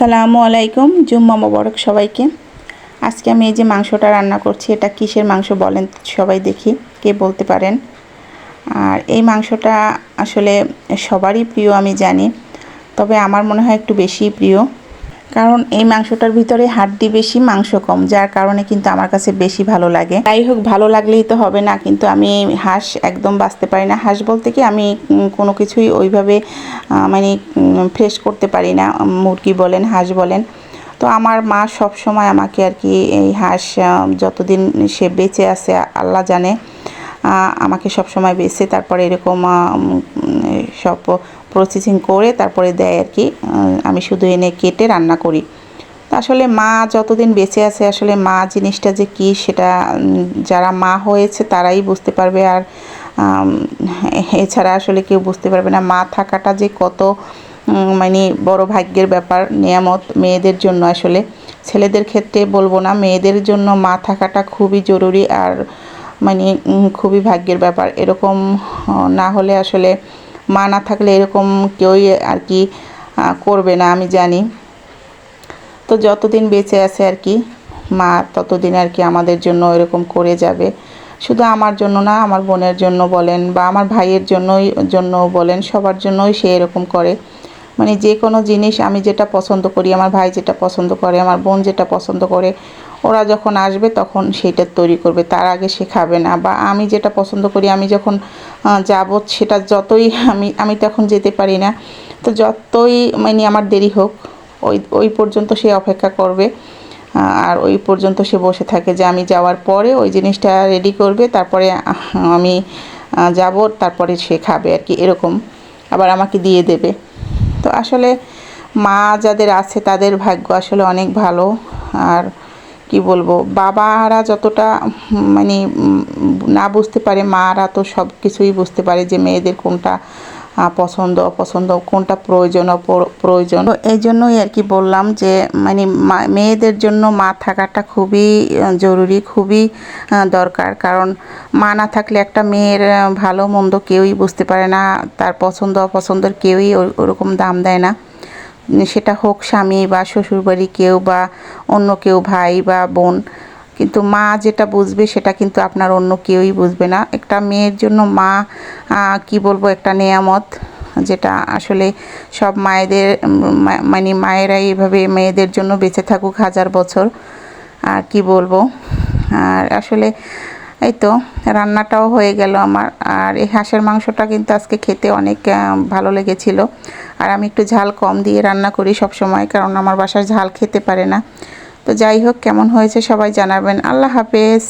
আসসালামু আলাইকুম, জুম্মা মোবারক সবাইকে। আজকে আমি এই যে মাংসটা রান্না করছি, এটা কিসের মাংস বলেন সবাই দেখি, কে বলতে পারেন। আর এই মাংসটা আসলে সবারই প্রিয়, আমি জানি। তবে আমার মনে হয় একটু বেশি প্রিয়। কারণ এই মাংসটার ভিতরে হাড্ডি বেশি, মাংস কম, যার কারণে কিন্তু আমার কাছে বেশি ভালো লাগে। যাই হোক, ভালো লাগলেই তো হবে না, কিন্তু আমি হাঁস একদম বাঁচতে পারি না। হাঁস বলতে কি, আমি কোনো কিছুই ওইভাবে মানে ফ্রেশ করতে পারি না মুরগি বলেন, হাঁস বলেন। তো আমার মা সব সময় আমাকে আর কি এই হাঁস যতদিন সে বেঁচে আছে, আল্লাহ জানে আমাকে সব সময় বেছে তারপরে এরকম সব প্রসেসিং করে, তারপরে দেয় আর কি। আমি শুধু এনে কেটে রান্না করি। আসলে মা যতদিন বেঁচে আছে, আসলে মা জিনিসটা যে কী সেটা যারা মা হয়েছে তারাই বুঝতে পারবে। আর এছাড়া আসলে কেউ বুঝতে পারবে না, মা থাকাটা যে কত মানে বড় ভাগ্যের ব্যাপার, নিয়ামত মেয়েদের জন্য আসলে। ছেলেদের ক্ষেত্রে বলব না, মেয়েদের জন্য মা থাকাটা খুবই জরুরি আর মানে খুবই ভাগ্যের ব্যাপার। এরকম, না হলে আসলে মা না থাকলে এরকম কেউই আর কি করবে না, আমি জানি। তো যতদিন বেঁচে আছে আর কি, মা ততদিন আর কি আমাদের জন্য এরকম করে যাবে। শুধু আমার জন্য না, আমার বোনের জন্য বলেন বা আমার ভাইয়ের জন্যই জন্য বলেন, সবার জন্যই সে এরকম করে। মানে যে কোনো জিনিস আমি যেটা পছন্দ করি, আমার ভাই যেটা পছন্দ করে, আমার বোন যেটা পছন্দ করে, ওরা যখন আসবে তখন সেইটা তৈরি করবে। তার আগে সে খাবে না বা আমি যেটা পছন্দ করি, আমি যখন যাব সেটা যতই আমি আমি তখন যেতে পারি না। তো যতই মানে আমার দেরি হোক, ওই ওই পর্যন্ত সে অপেক্ষা করবে। আর ওই পর্যন্ত সে বসে থাকে যে আমি যাওয়ার পরে ওই জিনিসটা রেডি করবে, তারপরে আমি যাব, তারপরে সে খাবে আর কি, এরকম। আবার আমাকে দিয়ে দেবে। তো আসলে মা যাদের আছে তাদের ভাগ্য আসলে অনেক ভালো। আর কি বলব, বাবারা যতটা মানে না বুঝতে পারে, মারা তো সব কিছুই বুঝতে পারে যে মেয়েদের কোনটা পছন্দ, অপছন্দ, কোনটা প্রয়োজন প্রয়োজন। এই জন্যই আর কি বললাম যে মানে মেয়েদের জন্য মা থাকাটা খুবই জরুরি, খুবই দরকার। কারণ মা না থাকলে একটা মেয়ের ভালো মন্দ কেউই বুঝতে পারে না। তার পছন্দ, অপছন্দের কেউই ওরকম দাম দেয় না। সেটা হোক স্বামী বা শ্বশুরবাড়ি কেউ বা অন্য কেউ ভাই বা বোন। কিন্তু মা যেটা বুঝবে সেটা কিন্তু আপনার অন্য কেউই বুঝবে না। একটা মেয়ের জন্য মা কি বলব, একটা নেয়ামত, যেটা আসলে সব মায়েদের মানে মায়েরাই এইভাবে মেয়েদের জন্য বেঁচে থাকুক হাজার বছর, আর কি বলব। আর আসলে এই তো, রান্নাটাও হয়ে গেল আমার। আর এই হাঁসের মাংসটা কিন্তু আজকে খেতে অনেক ভালো লেগেছিল। আর আমি একটু ঝাল কম দিয়ে রান্না করি সব সময় কারণ আমার বাসায় ঝাল খেতে পারে না। তো যাই হোক কেমন হয়েছে সবাই জানাবেন। আল্লাহ হাফেজ।